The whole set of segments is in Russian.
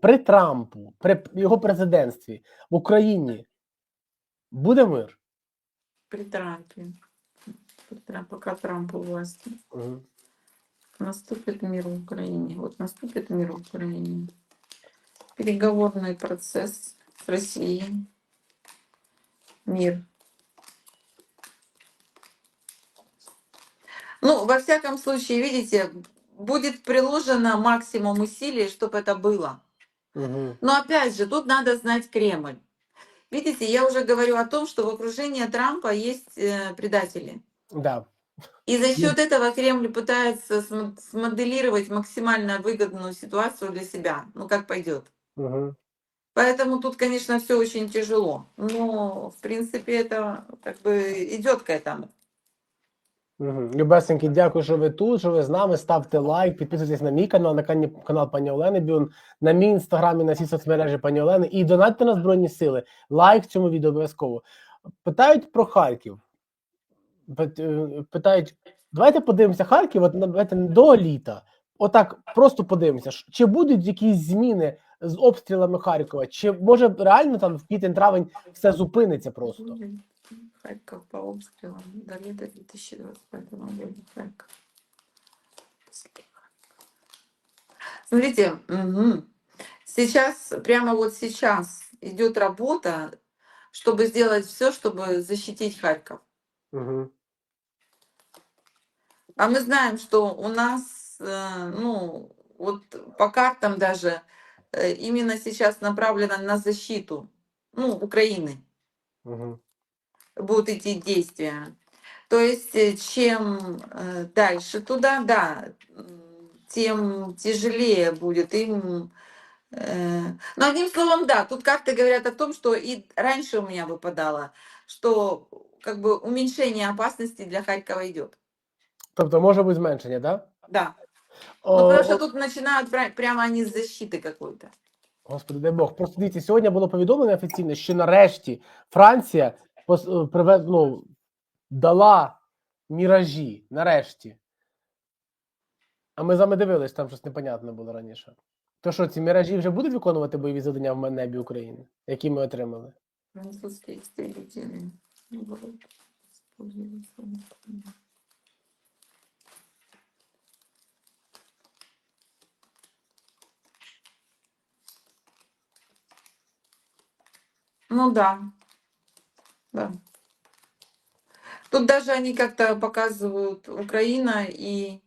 при Трампу, при його президентстві в Україні буде мир? При Трампе. При Трампе, пока Трамп у власти. Мгм. Наступит мир в Украине. Вот наступит мир в Украине. Переговорный процесс с Россией. Мир. Ну, во всяком случае, видите, будет приложено максимум усилий, чтобы это было. Мгм. Но опять же, тут надо знать Кремль. Видите, я уже говорю о том, что в окружении Трампа есть э, предатели. Да. И за счет этого Кремль пытается смо- смоделировать максимально выгодную ситуацию для себя. Ну, как пойдет. Мгм. Поэтому тут, конечно, все очень тяжело. Но, в принципе, это как бы идет к этому. Мгм. Любесенькі, дякую, що ви тут, що ви з нами. Ставте лайк, підписуйтесь на мій канал, на канал пані Олени Бюн, на мій інстаграм і на всі соцмережі пані Олени. І донатьте на Збройні Сили. Лайк цьому відео обов'язково. Питають про Харків. Е, Питають, давайте подивимося Харків, от давайте до літа. Отак просто подивимося, чи будуть якісь зміни з обстрілами Харкова, чи може реально там в квітень-травень все зупиниться просто. Харьков по обстрелам до лета 2025 года. Харьков. Смотрите, мгм. сейчас, прямо вот сейчас идет работа, чтобы сделать все, чтобы защитить Харьков. Угу. А мы знаем, что у нас, э, ну, вот по картам даже э, именно сейчас направлено на защиту, ну, Украины Угу будут идти действия. То есть э, чем э, дальше туда, да, м, тем тяжелее будет им. э, Но одним словом, да, тут карты говорят о том, что и раньше у меня выпадало, что как бы уменьшение опасности для Харькова идет. Тобто може бути зменшення, так? Да. Да? Ну, потому что тут начинают пра- прямо они с защиты какой-то. Господи, дай Бог. Просто дивіться, сьогодні було повідомлення офіційне, що нарешті Франція е, ну, дала міражі. Нарешті. А ми з вами дивились, там щось непонятне було раніше. То що, ці міражі вже будуть виконувати бойові завдання в небі України, які ми отримали? Истребители. Ну да. Да. Тут даже они как-то показывают Украина и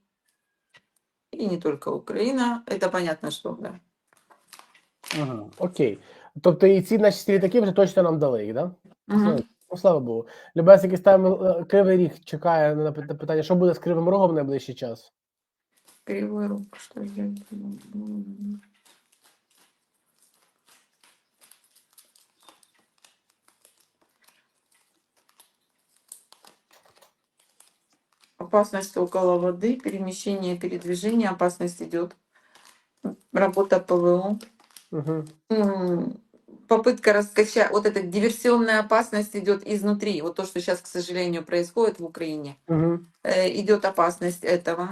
и не только Украина. Это понятно, что да. Угу. Окей. Тобто і ці наші ці літаки вже точно нам дали їх. Да? Мгм. Ну, слава Богу. Любес, який ставимо е, кривий ріг, чекає на пи- питання, що буде з кривим рогом в найближчий час. Кривой рук, что делать? М. Опасность около воды, перемещение, передвижение, опасность идет. Работа ПВО. Угу. Попытка раскачать, вот эта диверсионная опасность идет изнутри. Вот то, что сейчас, к сожалению, происходит в Украине. Угу. Э, идет опасность этого.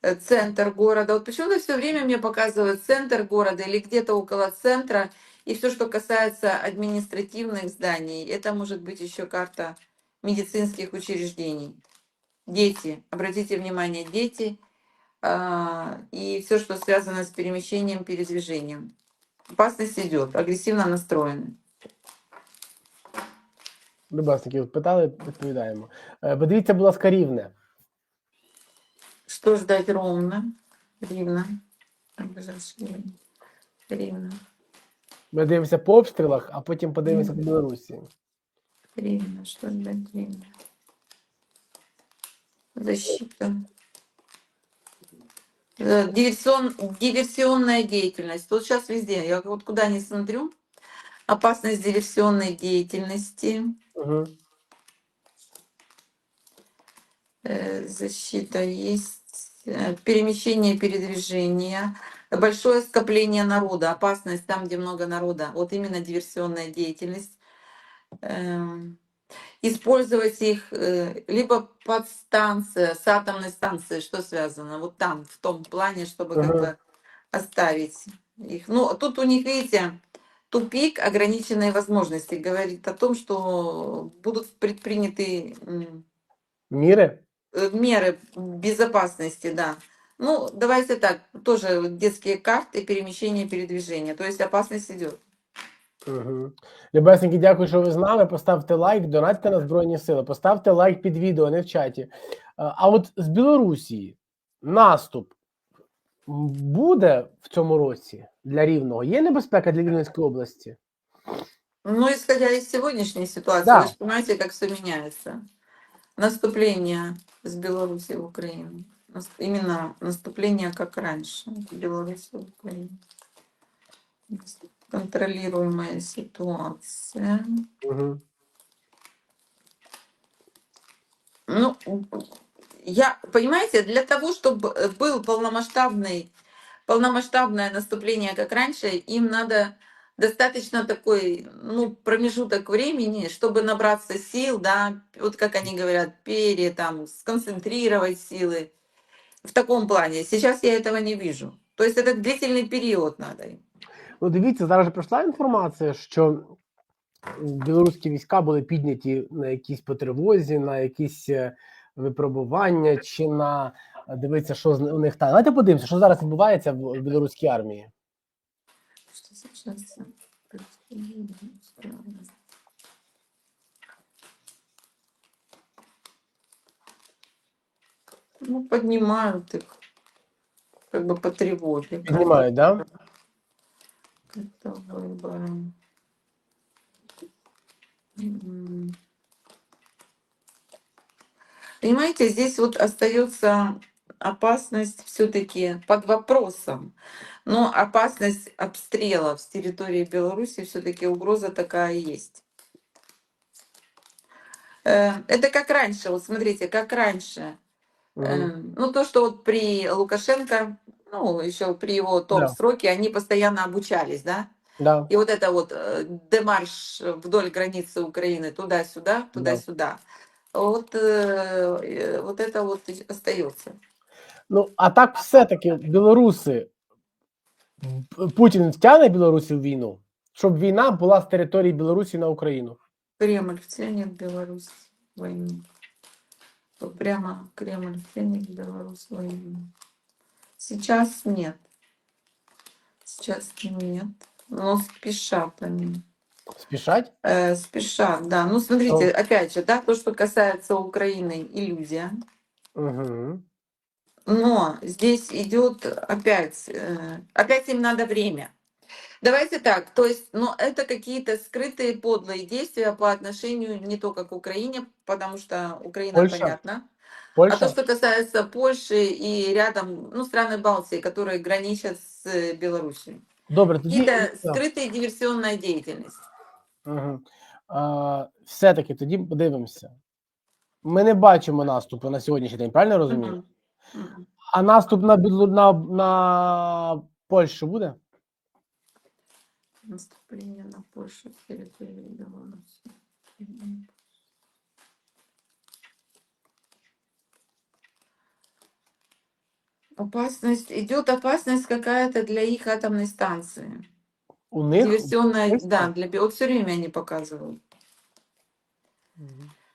Э, Центр города. Вот почему-то все время мне показывают центр города или где-то около центра. И все, что касается административных зданий, это может быть еще карта медицинских учреждений. Дети. Обратите внимание, дети. а, И все, что связано с перемещением, передвижением. Опасность идет, агрессивно настроены. Любесників питали, відповідаємо. Е, Подивіться, будь ласка, рівне. Что ждать ровно? Ривно. Ривно. Ми дивимося по обстрілах, а потім подивимося по Білорусі. Ривно. Что ждать ривно? Защита. Э, Диверсион, диверсионная деятельность. Вот сейчас везде, я вот куда ни смотрю, опасность диверсионной деятельности, Угу. защита есть, э, перемещение, передвижение, большое скопление народа, опасность там, где много народа. Вот именно диверсионная деятельность. Эм, Использовать их э, либо подстанция с атомной станцией, что связано, вот там, в том плане, чтобы как бы оставить их. Ну, тут у них, видите, тупик, ограниченные возможности, говорит о том, что будут предприняты м, Міри? э, меры безопасности, да. Ну, давайте так, тоже детские карты перемещения, передвижения. То есть опасность идет. Угу. Любесенькі, дякую, що ви з нами. Поставте лайк, донатьте на Збройні Сили, поставте лайк під відео, не в чаті. А а от з Білорусі наступ буде в цьому році для Рівного? Є небезпека для Рівненської області? Ну, исходя из сегодняшней ситуации, Да. вы же понимаете, как все меняется. Наступление с Беларуси в Украину. Именно наступление как раньше. Беларуси в Украину. Контролируемая ситуация. Угу. Ну, я, понимаете, для того, чтобы был полномасштабный, полномасштабное наступление, как раньше, им надо достаточно такой, ну, промежуток времени, чтобы набраться сил, да, вот как они говорят, пере, там, сконцентрировать силы в таком плане. Сейчас я этого не вижу. То есть это длительный период надо им. Ну, дивіться, зараз же пройшла інформація, що білоруські війська були підняті на якійсь по тривозі, на якісь е, випробування чи на дивіться, що у них там. Давайте подивимося, що зараз відбувається в білоруській армії. Сейчас происходит? Ну, поднимают их, как бы по тревоге. Піднімають, да? Это выборы. М. Понимаете, здесь вот остается опасность все-таки под вопросом. Но опасность обстрелов с территории Беларуси все-таки угроза такая есть. Э, Это как раньше, вот смотрите, как раньше. Э, Ну, то, что вот при Лукашенко, ну, еще при его Да. топ-сроке, они постоянно обучались, да? Да. И вот это вот э, демарш вдоль границы Украины туда-сюда, туда-сюда, вот, э, э, вот это вот и остается. Ну, а так все-таки білоруси П- Путін втягне Білорусі в війну, щоб війна була з території Білорусі на Україну. Кремль втянет Беларусь в войну. Вот прямо Кремль втянет Беларусь в войну. Сейчас нет. Сейчас нет. Но спешат они. Спішать? Э, спешат, да. Ну, смотрите, опять же, да, то, что касается Украины, иллюзия. Угу. Но здесь идет опять, э, опять им надо время. Давайте так, то есть, ну, это какие-то скрытые подлые действия по отношению не только к Украине, потому что Украина Польша. понятно. А Польща? то, что касается Польши и рядом, ну, страны Балтии, которые граничат с э, Белоруссией. Добре, тоді Какие-то да. скрытая диверсионная деятельность. Угу. А, все-таки тоді подивимося. Ми не бачимо наступу на сьогоднішній день, правильно я розумію? Мгм. Мгм. А наступ на, Біло- на, на Польщу буде? Наступление на Польшу с территории Беларуси. Мгм. Опасность, идет опасность какая-то для их атомной станции. У них? Диверсионная, да, для, вот все время они показывают.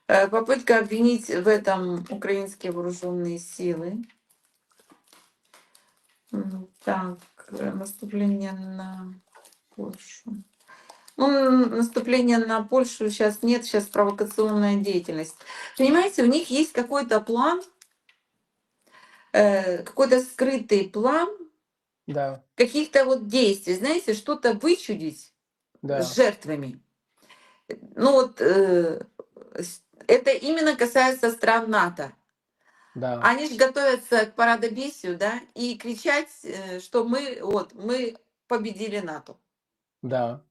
Э, Попытка обвинить в этом украинские вооруженные силы. М, Так, э, наступление на Польшу. Ну, наступления на Польшу сейчас нет, сейчас провокационная деятельность. Понимаете, у них есть какой-то план, э, какой-то скрытый план Да, каких-то вот действий, знаете, что-то вычудить да. с жертвами. Ну вот э, это именно касается стран НАТО. Да. Они же готовятся к парадобесию, да, и кричать, э, что мы, вот, мы победили НАТО. Да.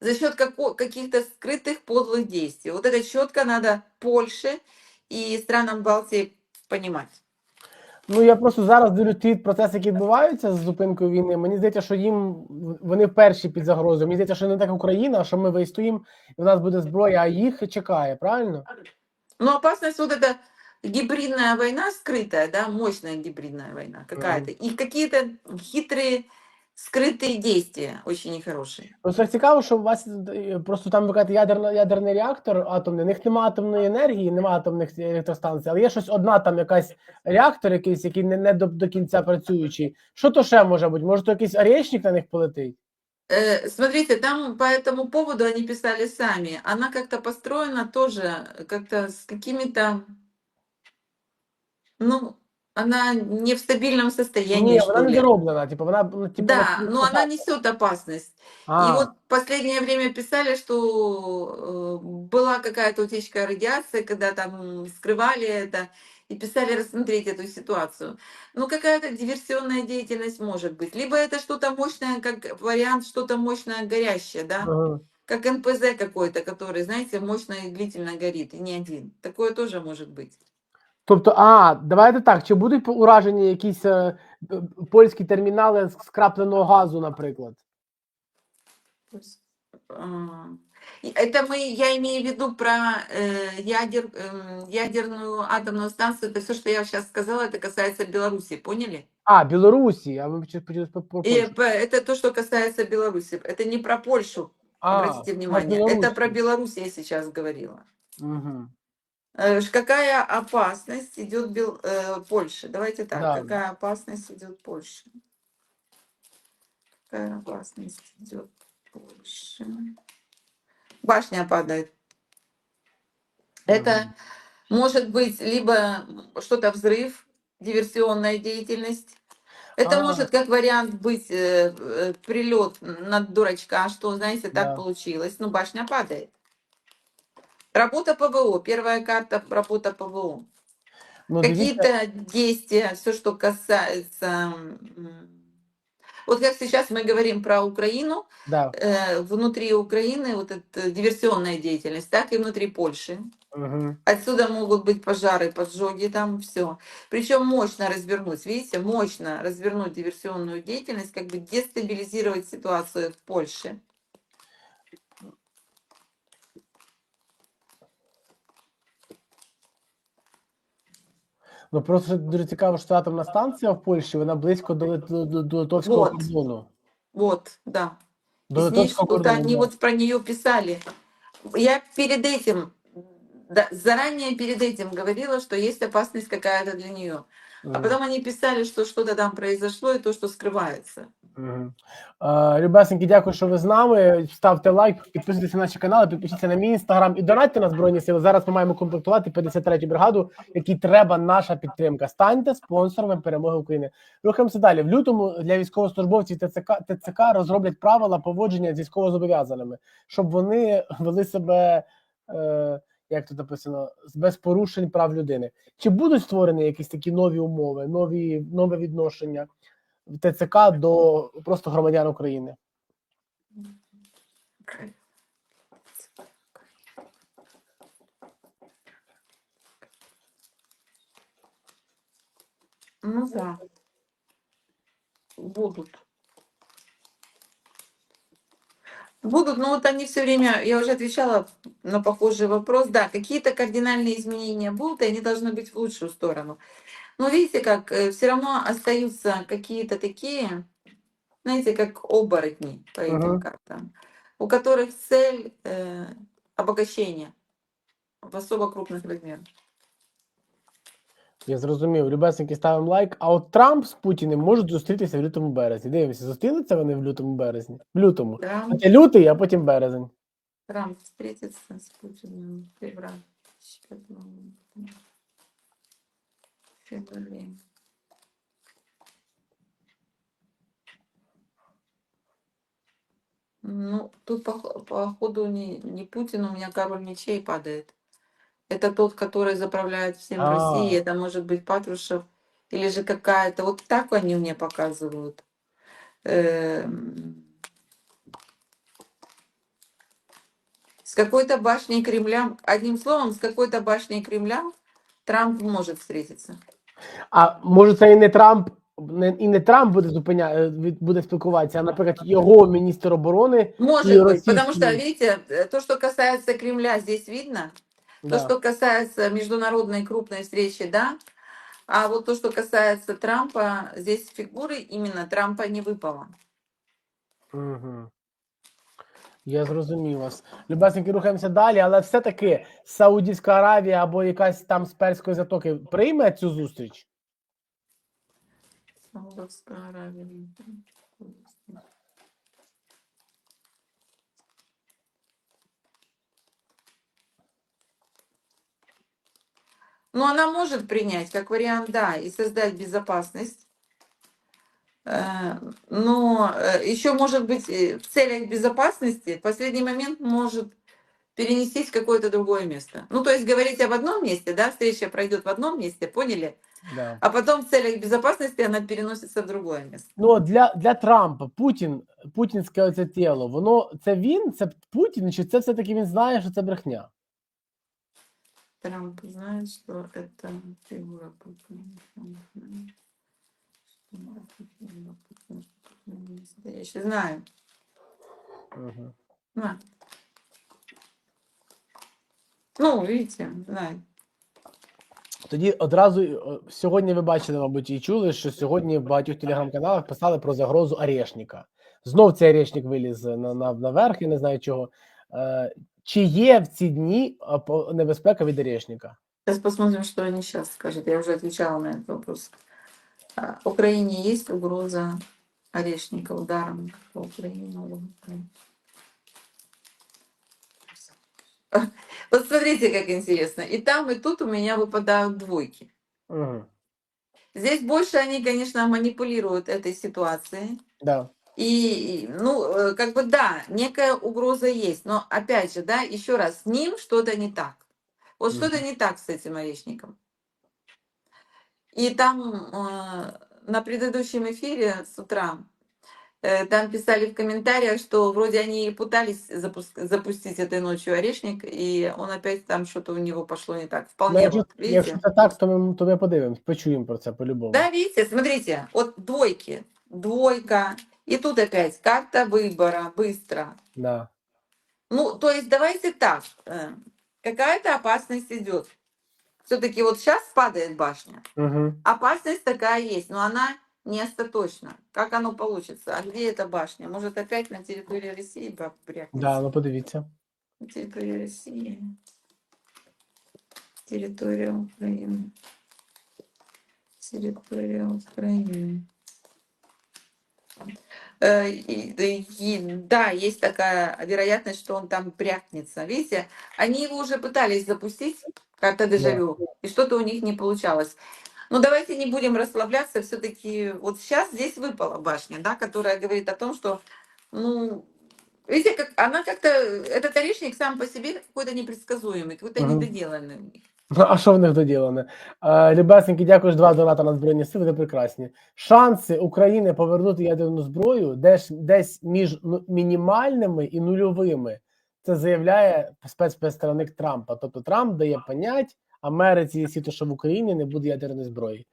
За счет каких-то скрытых подлых действий. Вот это четко надо Польше и странам Балтии понимать. Ну я просто зараз дивлюсь ті процеси, які відбуваються з зупинкою війни. Мені здається, що їм вони перші під загрозою. Мені здається, що не так Україна, а що ми вистоїмо, і в нас буде зброя, а їх чекає, правильно? Но опасность вот эта гибридная война скрытая, да, мощная гибридная война какая-то, и какие-то хитрые скрытые действия очень нехорошие. Просто Ну, цікаво, що у вас е, просто там ви кажете, ядерно, ядерний реактор атомний, у них немає атомної енергії, немає атомних електростанцій, але є щось одна там якась реактор, якийсь, який не, не до, до кінця працюючий. Що то ще може бути? Може, то якийсь орешник на них полетить? Э, Смотрите, там по этому поводу они писали сами. Она как-то построена тоже как-то с какими-то, ну, она не в стабильном состоянии, что не ли. дороблена. Типу, вона ну, типу, Да, вона- но она несет опасность. А, И вот в последнее время писали, что э, была какая-то утечка радиации, когда там скрывали это, и писали рассмотреть эту ситуацию. Ну, какая-то диверсионная деятельность может быть. Либо это что-то мощное, как вариант, что-то мощное горящее, да, ага. как НПЗ какой-то, который, знаете, мощно и длительно горит, и не один. Такое тоже может быть. Тобто, а, давайте так, чи будуть уражені якісь е, п- польські термінали з скрапленого газу, наприклад? То есть, а, и Это мы, я имею в виду про э, ядер, эм, ядерную атомную станцию. Это все, что я сейчас сказала, это касается Беларуси, поняли? А, Білорусі, а ви почали про про И Польщу. п- это то, что касается Беларуси. Это не про Польшу, А, обратите про внимание. Это Білорусь. про Беларусь я сейчас говорила. Угу. Э, Какая опасность идет Бел- э, Польше? Давайте так. Да. Какая опасность идет Польше? Какая опасность идет Польше? Башня падает. Это может быть либо что-то взрыв, диверсионная деятельность. Это А. может как вариант быть э, э, прилет на дурачка, что, знаете, так Да. получилось. Ну, башня падает. Работа ПВО. Первая карта работа ПВО. Ну, Какие-то действия, все, что касается... Вот как сейчас мы говорим про Украину, да. э, внутри Украины вот эта диверсионная деятельность, так и внутри Польши. Угу. Отсюда могут быть пожары, поджоги, там все. Причем мощно развернуть, видите, мощно развернуть диверсионную деятельность, как бы дестабилизировать ситуацию в Польше. Ну просто дуже цікаво, що атомна станція в Польщі, вона близько до, Лит- до, до, до литовського Вот. кордону. Вот, да. До И с ней литовського что-то кордону. они да. вот про нее писали. Я перед этим, да, заранее перед этим говорила, что есть опасность какая-то для нее. А потом они писали, что что-то там произошло и то, что скрывается. Мгм. Е, Любесенькі, дякую, що ви з нами. Ставте лайк, підписуйтесь на наші канали, підпишіться на мій інстаграм і донатьте на збройні сили. Зараз ми маємо комплектувати 53-ю бригаду, якій треба наша підтримка. Станьте спонсором перемоги України. Рухаємося далі. В лютому для військовослужбовців ТЦК ТЦК розроблять правила поводження з військовозобов'язаними, щоб вони вели себе. Е, як тут написано, без порушень прав людини. Чи будуть створені якісь такі нові умови, нові нове відношення в ТЦК до просто громадян України? Ну да. Будут. Будут, но вот они все время, я уже отвечала на похожий вопрос, да, какие-то кардинальные изменения будут, и они должны быть в лучшую сторону. Но видите, как все равно остаются какие-то такие, знаете, как оборотни по этим Мгм. картам, у которых цель э, обогащения в особо крупных размерах. Я зрозумів. Любесники ставимо лайк. А от Трамп з Путіним можуть зустрітися в лютому березні. Дивимося, зустрілися вони в лютому березні. В лютому. Трамп, Хоча лютий, а потім березень. Трамп встретится с Путиным в. Ну, тут по, по ходу не, не Путин, у меня король мечей падает. Это тот, который заправляет всем в А. России. Это может быть Патрушев или же какая-то. Вот так они мне показывают. Эм, С какой-то башней Кремля, одним словом, с какой-то башней Кремля Трамп может встретиться. А може це і не Трамп, не, і не Трамп буде зупиня, е, від- буде спілкуватися, а наприклад, його міністр оборони. Может И быть, потому что, российские. видите, э, то, что касается Кремля, здесь видно. То, Да. что касается международной крупной встречи, да. А вот то, что касается Трампа, здесь фигуры именно Трампа не выпало. Угу. Я зрозумів вас. Любесненьки, рухаємося далі, але все-таки Саудівська Аравія або якась там з Перської затоки прийме цю зустріч? Саудовская Аравия. Ну, она может принять, как вариант, да, и создать безопасность. Э, Но еще, может быть, э, в целях безопасности в последний момент может перенестись в какое-то другое место. Ну, то есть говорить об одном месте, да, встреча пройдет в одном месте, поняли? Да. А потом в целях безопасности она переносится в другое место. Ну, от для, для Трампа Путін, путінське оце тіло, воно це він, це Путін, чи це все-таки він знає, що це брехня? Трамп знает, что это фигура Путина. Он знает, что это фигура Путина, не настоящий. Знаю. Угу. знаю. Ну, видите, знаю. Тоді одразу е, сьогодні ви бачили, мабуть, і чули, що сьогодні в багатьох телеграм-каналах писали про загрозу Орешника. Знов цей Орешник виліз на, на, наверх, я не знаю чого. Е, чи є в ці дні е, по- небезпека від Орешника? Сейчас посмотрим, что они сейчас скажут. Я уже отвечала на этот вопрос. А, Украине есть угроза орешника ударом по Украине. Вот смотрите, как интересно. И там, и тут у меня выпадают двойки. Угу. Здесь больше они, конечно, манипулируют этой ситуацией. Да. И, ну, э, как бы да, некая угроза есть. Но опять же, да, еще раз, с ним что-то не так. Вот Мгм. что-то не так с этим орешником. И там э, на предыдущем эфире с утра э, там писали в комментариях, что вроде они и пытались запуск- запустить этой ночью орешник, и он опять там что-то у него пошло не так. Вполне якщо, вот, видите? якщо це так, то ми, то ми подивимось, почуємо про це по-любому. Да, видите, смотрите, вот двойки, двойка, и тут опять карта выбора, быстро. Да. Ну, то есть давайте так, э, какая-то опасность идет. Все-таки вот сейчас падает башня, Угу. опасность такая есть, но она не остаточна. Как оно получится? А где эта башня? Может опять на территории России брякнется? Да, ну подивіться. Территория России. Территория Украины. Территория Украины. Э, и- да, есть такая вероятность, что он там брякнется. Видите, они его уже пытались запустить, карта дежавю, и что-то у них не получалось. Но давайте не будем расслабляться, все-таки вот сейчас здесь выпала башня, да, которая говорит о том, что, ну, видите, как она как-то, этот орешник сам по себе какой-то непредсказуемый, какой-то Мгм. недоделанный. Ну, а що в них доділане? Е, Любесненькі, дякую два доната на Збройні Сили, ви прекрасні. Шанси України повернути ядерну зброю десь, десь між ну, мінімальними і нульовими. Це заявляє спецпредставник Трампа. Тобто Трамп дає понять Америці і світу, що в Україні не буде ядерної зброї.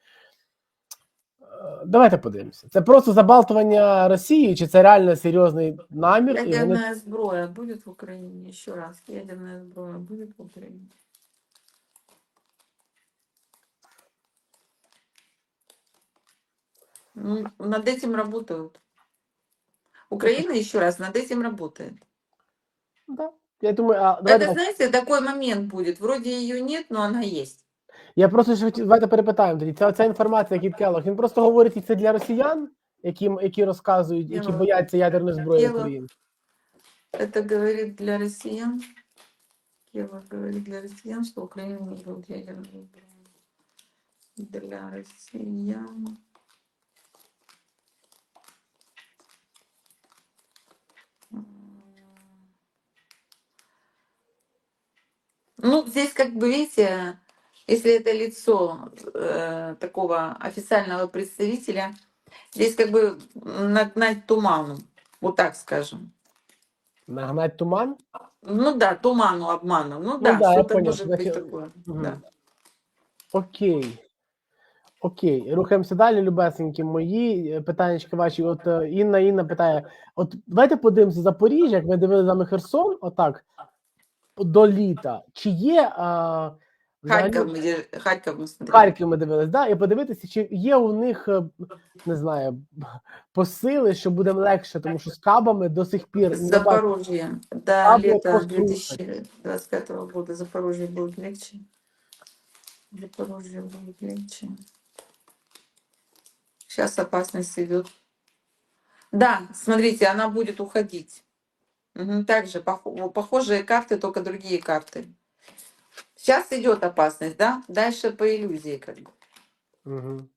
Давайте подивимося. Це просто забалтування Росії, чи це реально серйозний намір? І вони... Сброя будет в Украине, еще раз, ядерная сброя будет в Украине. над этим работают. Украина, еще раз, над этим работает. Да. Я думаю, а давайте Это, так. знаете, такой момент будет. Вроде ее нет, но она есть. Я просто ще хотів, давайте перепитаємо тоді. Ця, ця інформація, Кіт Келлог, він просто говорить і це для росіян, які, які розказують, які Ні, ну, бояться ядерної зброї Келлог. України. Это говорит для россиян. Кева говорит для россиян, что Украина не будет ядерной сброей. Для россиян. Ну, здесь как бы, видите, если это лицо э, такого официального представителя, здесь как бы нагнать туману, вот так скажем. Нагнать туман. Ну да, туману, обману. Ну, да, да, я что-то понял. может быть Значит, такое. мгм. Да. Окей. Окей, рухаємося далі, любесенькі мої. Питаннячки ваші. От е, Інна Інна питає: от давайте подивимося Запоріжжя, як ми дивилися з вами Херсон, отак. до літа, чи є а, де- Харьков мы смотрели. Харків ми дивились, да, і подивитися, чи є у них е, не знаю посили, що буде легше, тому що з кабами до сих пір не бачу. Запорожье. До А вот лета просто 2025 года Запорожье будет легче. Запорожье будет легче. Сейчас опасность идет. Да, смотрите, она будет уходить. Также пох- похожие карты, только другие карты. Сейчас идет опасность, да? Дальше по иллюзии как бы. Угу.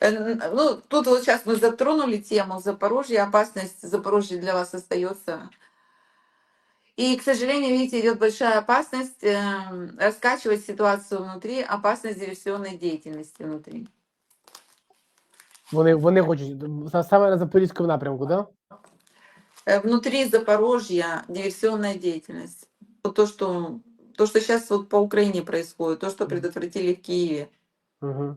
Э, Ну, тут вот сейчас мы затронули тему Запорожья, опасность Запорожья для вас остается. И, к сожалению, видите, идет большая опасность эм, раскачивать ситуацию внутри, опасность диверсионной деятельности внутри. Вони, вони хочуть саме на Запорізькому напрямку, да? Э, Внутри Запорожья диверсионная деятельность. Вот то, что, то, что сейчас вот по Украине происходит, то, что предотвратили в Киеве. Угу.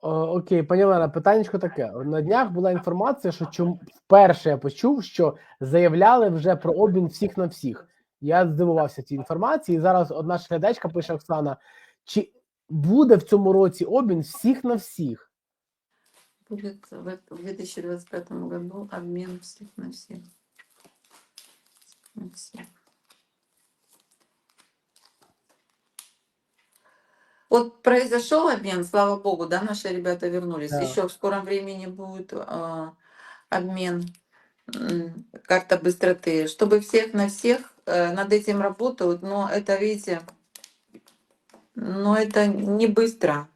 О, окей, пані Олена, питаннячко таке. На днях була інформація, що чому вперше я почув, що заявляли вже про обмін всіх на всіх. Я здивувався цій інформації. І зараз одна глядачка пише Оксана: чи буде в цьому році обмін всіх на всіх? Будет в эт- в 2025 году обмен всех на всех. На всех. Вот произошел обмен, слава богу, да, наши ребята вернулись. Да. Еще в скором времени будет а, обмен м, карта быстроты, чтобы всех на всех э, над этим работают, но это, видите, но это не быстро.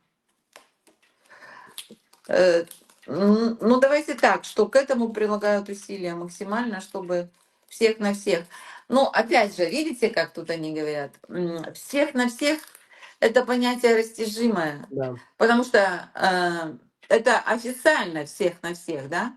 Э, Ну, давайте так, что к этому прилагают усилия максимально, чтобы всех на всех. Ну, опять же, видите, как тут они говорят? Всех на всех это понятие растяжимое, Да. потому что э, это официально всех на всех, да?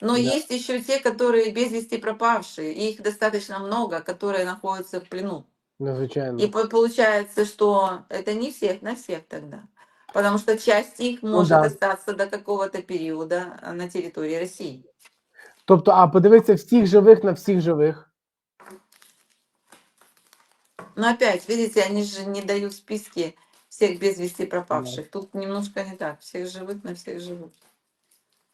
Но Да. есть еще те, которые без вести пропавшие, и их достаточно много, которые находятся в плену. Незвичайно. И по- получается, что это не всех на всех тогда. Потому что часть их Ну может да. остаться до какого-то периода а, на территории России. Тобто, а подивитися всіх живих на всіх живих. Но опять, видите, они же не дают списки всех без вести пропавших. Тут немножко не так. Всех живых на всех живых.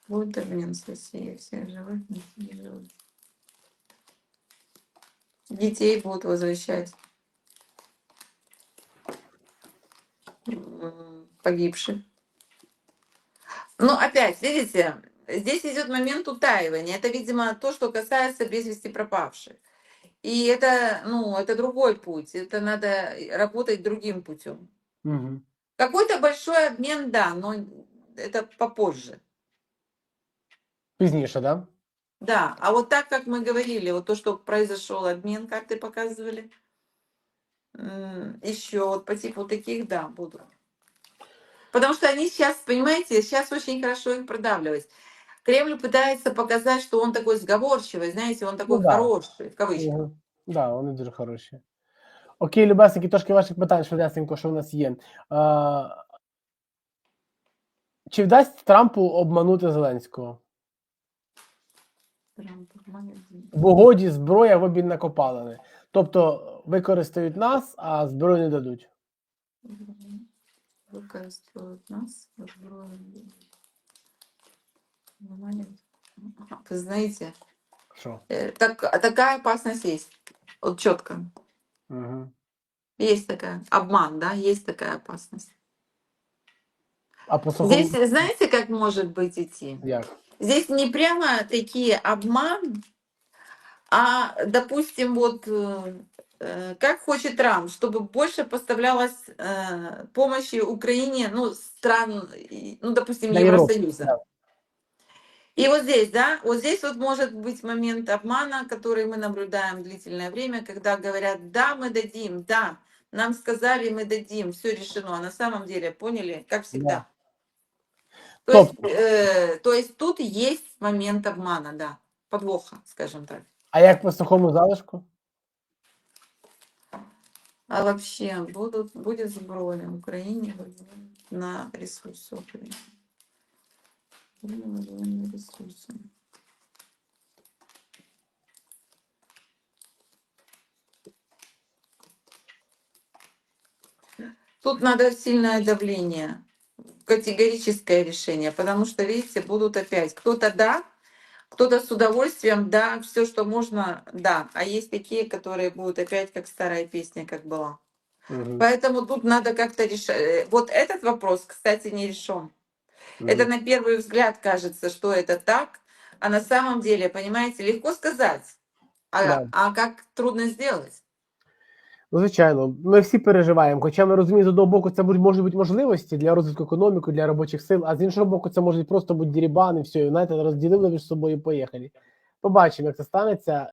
Будет обмен с Россией. Всех живых на всех живых. Детей будут возвращать. Погибших. Но опять, видите, здесь идет момент утаивания. Это, видимо, то, что касается без вести пропавших. И это, ну, это другой путь. Это надо работать другим путем. Угу. Какой-то большой обмен, да, но это попозже. Пізніше, да? Да, а вот так, как мы говорили, вот то, что произошел обмен, карты показывали, еще вот по типу таких, да, будут. Потому что они сейчас, понимаете, сейчас очень хорошо их продавливать. Кремль пытается показать, что он такой сговорчивый, знаете, он такой да. хороший, в кавычках. Угу. Да, вони дуже хороші. Окей, Любесеньки, трошки ваших питань швидесенько, що в нас є. Е, чи вдасть Трампу обманути Зеленського? Трамп обманет. В угоді зброя в обмін на копалини. Тобто використають нас, а зброю не дадуть. Використовують нас, зброю. Обманет. Вы знаете, э, так, такая опасность есть. Вот четко. Угу. Есть такая. Обман, да, есть такая опасность. А по сухому Здесь, знаете, как может быть идти? як? Здесь не прямо такие обман, а, допустим, вот как хочет Трамп, чтобы больше поставлялось э, помощи Украине, ну, стран, ну, допустим, Да, Евросоюза. да. И вот здесь, да, вот здесь вот может быть момент обмана, который мы наблюдаем длительное время, когда говорят, да, мы дадим, да, нам сказали, мы дадим, все решено, а на самом деле, поняли, как всегда. То, Топ. есть, э, то есть тут есть момент обмана, да, подвоха, скажем так. А як по сухому залишку? А вообще будут, будет сброя в Украине на ресурсы Украины. Ресурсы. Тут надо сильное давление, категорическое решение, потому что, видите, будут опять кто-то да, кто-то с удовольствием да, все, что можно, да, а есть такие, которые будут опять как старая песня, как была. Мгм. Поэтому тут надо как-то решать. Вот этот вопрос, кстати, не решен. Это Мгм. на первый взгляд кажется, что это так, а на самом деле, понимаете, легко сказать, а, Да. а как трудно сделать. Ну, звичайно, ми всі переживаємо. Хоча ми розуміємо, з одного боку, це можуть бути можливості для розвитку економіки, для робочих сил, а з іншого боку, це можуть просто бути дірібани, все, і знаєте, розділили між собою поїхали. Побачимо, як це станеться.